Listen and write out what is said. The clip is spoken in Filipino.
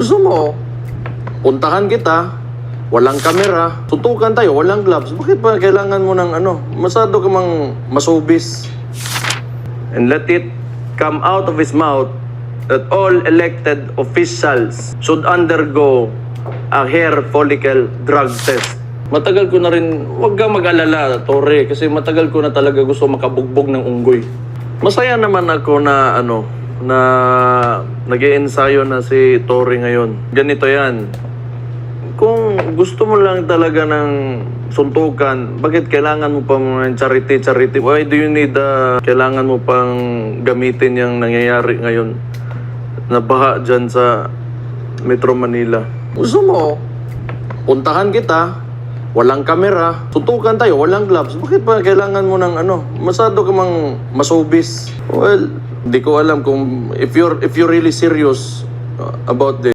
Gusto mo, puntahan kita, walang kamera, tutukan tayo, walang gloves. Bakit pa kailangan mo ng ano? Masado ka mang masubis. And let it come out of his mouth that all elected officials should undergo a hair follicle drug test. Matagal ko na rin, huwag ka mag-alala, Tore, kasi matagal ko na talaga gusto makabugbog ng unggoy. Masaya naman ako na ano, na nag ensayo na si Tore ngayon. Ganito yan. Kung gusto mo lang talaga ng suntukan, bakit kailangan mo pa ng charity, charity? Why do you need, uh, kailangan mo pang gamitin yung nangyayari ngayon? Nabaha dyan sa Metro Manila. Gusto mo, puntahan kita, walang kamera, tutukan tayo, walang gloves. Bakit pa kailangan mo ng ano? Masado ka mang masubis. Well, di ko alam kung if you're if you're really serious uh, about this.